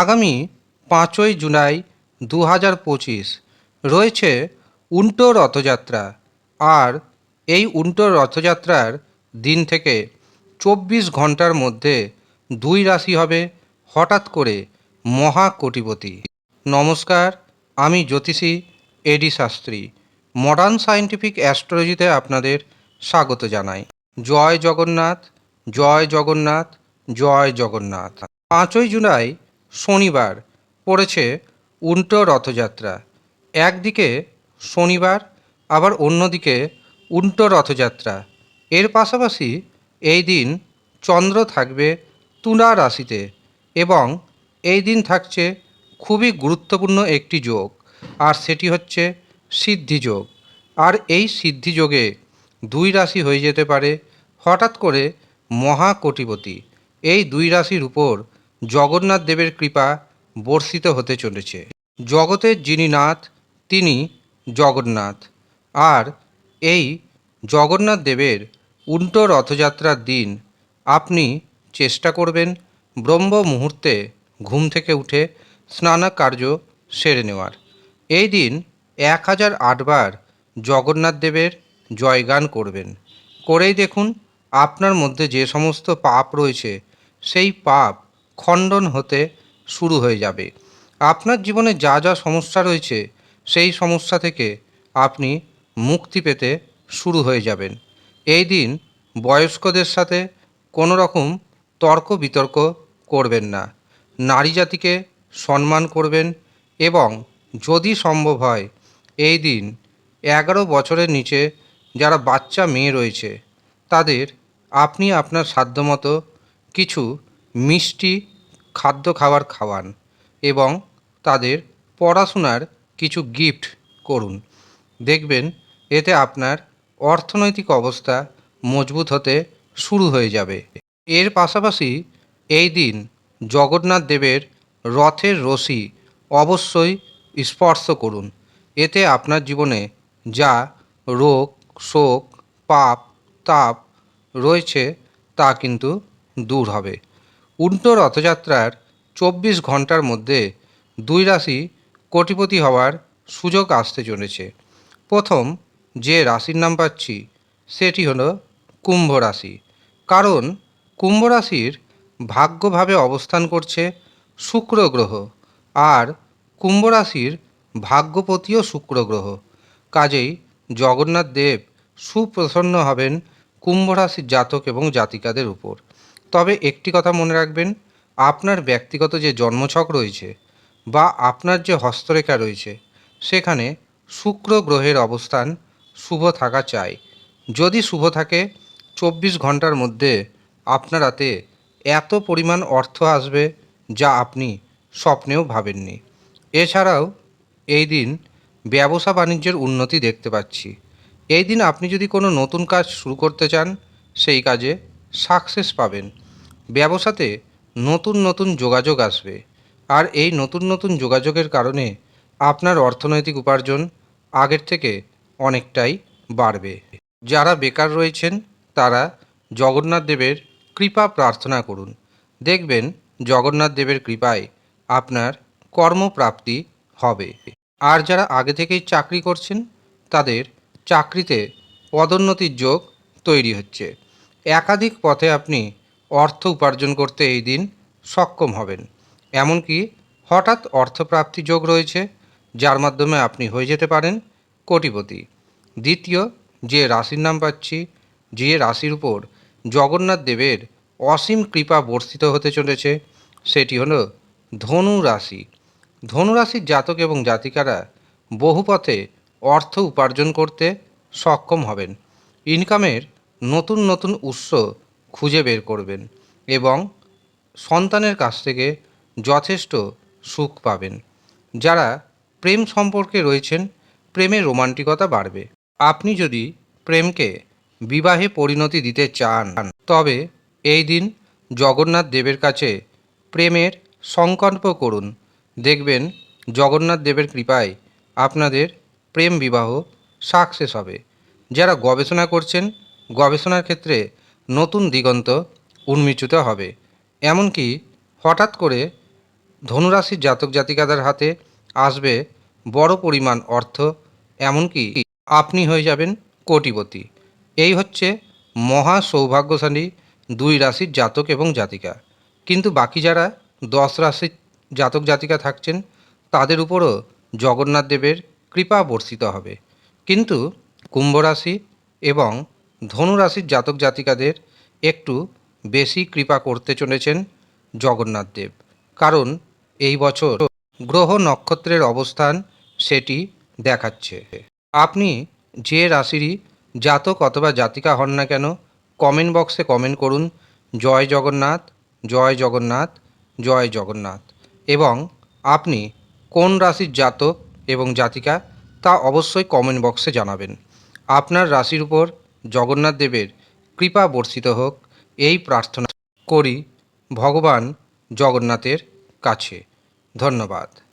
আগামী পাঁচই জুলাই দু হাজার পঁচিশ রয়েছে উল্টো রথযাত্রা। আর এই উল্টো রথযাত্রার দিন থেকে চব্বিশ ঘণ্টার মধ্যে দুই রাশি হবে হঠাৎ করে মহা কোটিপতি নমস্কার, আমি জ্যোতিষী A D Shastri. Modern scientific অ্যাস্ট্রোলজিতে আপনাদের স্বাগত জানাই। জয় জগন্নাথ জয় জগন্নাথ জয় জগন্নাথ। পাঁচই জুলাই শনিবার পড়েছে উল্টো রথযাত্রা। একদিকে শনিবার, আবার অন্যদিকে উল্টো রথযাত্রা। এর পাশাপাশি এই দিন চন্দ্র থাকবে তুলা রাশিতে এবং এই দিন থাকছে খুবই গুরুত্বপূর্ণ একটি যোগ, আর সেটি হচ্ছে সিদ্ধিযোগ আর এই সিদ্ধিযোগে দুই রাশি হয়ে যেতে পারে হঠাৎ করে মহা কোটিপতি এই দুই রাশির উপর জগন্নাথ দেবের কৃপা বর্ষিত হতে চলেছে। জগতের যিনি নাথ, তিনি জগন্নাথ। আর এই জগন্নাথ দেবের উল্টো রথযাত্রার দিন আপনি চেষ্টা করবেন ব্রহ্ম মুহূর্তে ঘুম থেকে উঠে স্নানাকার্য সেরে নেওয়ার। এই দিন এক হাজার আটবার জগন্নাথ দেবের জয়গান করবেন। করেই দেখুন, আপনার মধ্যে যে সমস্ত পাপ রয়েছে, সেই পাপ খণ্ডন হতে শুরু হয়ে যাবে। আপনার জীবনে যা যা সমস্যা রয়েছে, সেই সমস্যা থেকে আপনি মুক্তি পেতে শুরু হয়ে যাবেন। এই দিন বয়স্কদের সাথে কোনো রকম তর্ক বিতর্ক করবেন না। নারী জাতিকে সম্মান করবেন এবং যদি সম্ভব হয়, এই দিন এগারো বছরের নিচে যারা বাচ্চা মেয়ে রয়েছে, তাদের আপনি আপনার সাধ্যমতো কিছু মিষ্টি খাদ্য খাবার খাওয়ান এবং তাদের পড়াশোনার কিছু গিফট করুন। দেখবেন এতে আপনার অর্থনৈতিক অবস্থা মজবুত হতে শুরু হয়ে যাবে। এর পাশাপাশি এই দিন জগন্নাথ দেবের রথের রশি অবশ্যই স্পর্শ করুন। এতে আপনার জীবনে যা রোগ, শোক, পাপ, তাপ রয়েছে তা কিন্তু দূর হবে। উল্টো রথযাত্রার চব্বিশ ঘণ্টার মধ্যে দুই রাশি কোটিপতি হওয়ার সুযোগ আসতে চলেছে। প্রথম যে রাশির নাম পাচ্ছি, সেটি হলো কুম্ভ রাশি। কারণ কুম্ভ রাশির ভাগ্যভাবে অবস্থান করছে শুক্র গ্রহ আর কুম্ভ রাশির ভাগ্যপতিও শুক্র গ্রহ। কাজেই জগন্নাথ দেব সুপ্রসন্ন হবেন কুম্ভ রাশির জাতক এবং জাতিকাদের উপর। তবে একটি কথা মনে রাখবেন, আপনার ব্যক্তিগত যে জন্মছক রয়েছে বা আপনার যে হস্তরেখা রয়েছে, সেখানে শুক্র গ্রহের অবস্থান শুভ থাকা চাই। যদি শুভ থাকে, চব্বিশ ঘণ্টার মধ্যে আপনার হাতে এত পরিমাণ অর্থ আসবে যা আপনি স্বপ্নেও ভাবেননি। এছাড়াও এই দিন ব্যবসা বাণিজ্যের উন্নতি দেখতে পাচ্ছি। এই দিন আপনি যদি কোনো নতুন কাজ শুরু করতে চান, সেই কাজে সাকসেস পাবেন। ব্যবসাতে নতুন নতুন যোগাযোগ আসবে। আর এই নতুন নতুন যোগাযোগের কারণে আপনার অর্থনৈতিক উপার্জন আগের থেকে অনেকটাই বাড়বে। যারা বেকার রয়েছেন, তারা জগন্নাথ দেবের কৃপা প্রার্থনা করুন। দেখবেন, জগন্নাথ দেবের কৃপায় আপনার কর্মপ্রাপ্তি হবে। আর যারা আগে থেকেই চাকরি করছেন, তাদের চাকরিতে পদোন্নতির যোগ তৈরি হচ্ছে। একাধিক পথে আপনি অর্থ উপার্জন করতে এই দিন সক্ষম হবেন। এমনকি হঠাৎ অর্থপ্রাপ্তি যোগ রয়েছে, যার মাধ্যমে আপনি হয়ে যেতে পারেন কোটিপতি। দ্বিতীয়, যে রাশির নাম পাচ্ছি, যে রাশির উপর জগন্নাথ দেবের অসীম কৃপা বর্ষিত হতে চলেছে, সেটি হলো ধনু রাশি। ধনু রাশির জাতক এবং জাতিকারা বহু পথে অর্থ উপার্জন করতে সক্ষম হবেন। ইনকামের নতুন নতুন উৎস খুঁজে বের করবেন এবং সন্তানের কাছ থেকে যথেষ্ট সুখ পাবেন। যারা প্রেম সম্পর্কে রয়েছেন, প্রেমের রোমান্টিকতা বাড়বে। আপনি যদি প্রেমকে বিবাহে পরিণতি দিতে চান, তবে এই দিন জগন্নাথ দেবের কাছে প্রেমের সংকল্প করুন। দেখবেন জগন্নাথ দেবের কৃপায় আপনাদের প্রেম বিবাহ সাকসেস হবে। যারা গবেষণা করছেন, গবেষণার ক্ষেত্রে নতুন দিগন্ত উন্মিচিত হবে। এমনকি হঠাৎ করে ধনুরাশির জাতক জাতিকাদের হাতে আসবে বড় পরিমাণ অর্থ, এমনকি আপনি হয়ে যাবেন কোটিপতি। এই হচ্ছে মহা সৌভাগ্যশালী দুই রাশির জাতক এবং জাতিকা। কিন্তু বাকি যারা দশ রাশির জাতক জাতিকা থাকছেন, তাদের উপরও জগন্নাথ দেবের কৃপা বর্ষিত হবে। কিন্তু কুম্ভ রাশি এবং ধনু রাশির জাতক জাতিকাদের একটু বেশি কৃপা করতে চলেছেন জগন্নাথ দেব। কারণ এই বছর গ্রহ নক্ষত্রের অবস্থান সেটি দেখাচ্ছে। আপনি যে রাশিরই জাতক অথবা জাতিকা হন না কেন, কমেন্ট বক্সে কমেন্ট করুন, জয় জগন্নাথ জয় জগন্নাথ জয় জগন্নাথ। এবং আপনি কোন রাশির জাতক এবং জাতিকা তা অবশ্যই কমেন্ট বক্সে জানাবেন। আপনার রাশির উপর জগন্নাথ দেবের কৃপা বর্ষিত হোক এই প্রার্থনা করি ভগবান জগন্নাথের কাছে। ধন্যবাদ।